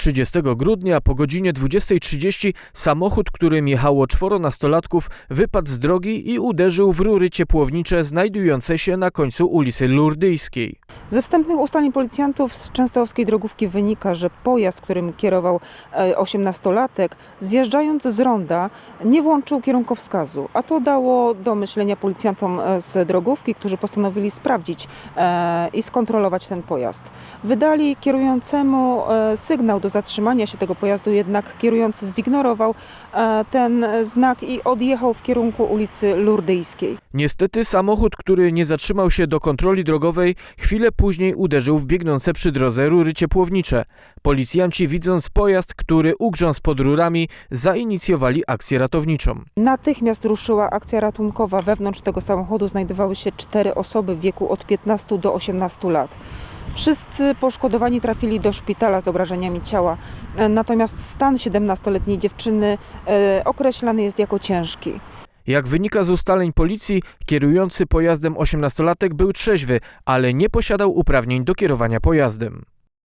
30 grudnia po godzinie 20.30 samochód, którym jechało czworo nastolatków, wypadł z drogi i uderzył w rury ciepłownicze znajdujące się na końcu ulicy Lurdyjskiej. Ze wstępnych ustaleń policjantów z częstochowskiej drogówki wynika, że pojazd, którym kierował e, 18-latek, zjeżdżając z ronda, nie włączył kierunkowskazu, a to dało do myślenia policjantom e, z drogówki, którzy postanowili sprawdzić e, i skontrolować ten pojazd. Wydali kierującemu e, sygnał do zatrzymania się tego pojazdu, jednak kierujący zignorował e, ten znak i odjechał w kierunku ulicy Lurdyjskiej. Niestety samochód, który nie zatrzymał się do kontroli drogowej, chwilę później uderzył w biegnące przy drodze rury ciepłownicze. Policjanci widząc pojazd, który ugrzązł pod rurami, zainicjowali akcję ratowniczą. Natychmiast ruszyła akcja ratunkowa. Wewnątrz tego samochodu znajdowały się cztery osoby w wieku od 15 do 18 lat. Wszyscy poszkodowani trafili do szpitala z obrażeniami ciała, e, natomiast stan 17-letniej dziewczyny e, określany jest jako ciężki. Jak wynika z ustaleń policji, kierujący pojazdem 18-latek był trzeźwy, ale nie posiadał uprawnień do kierowania pojazdem.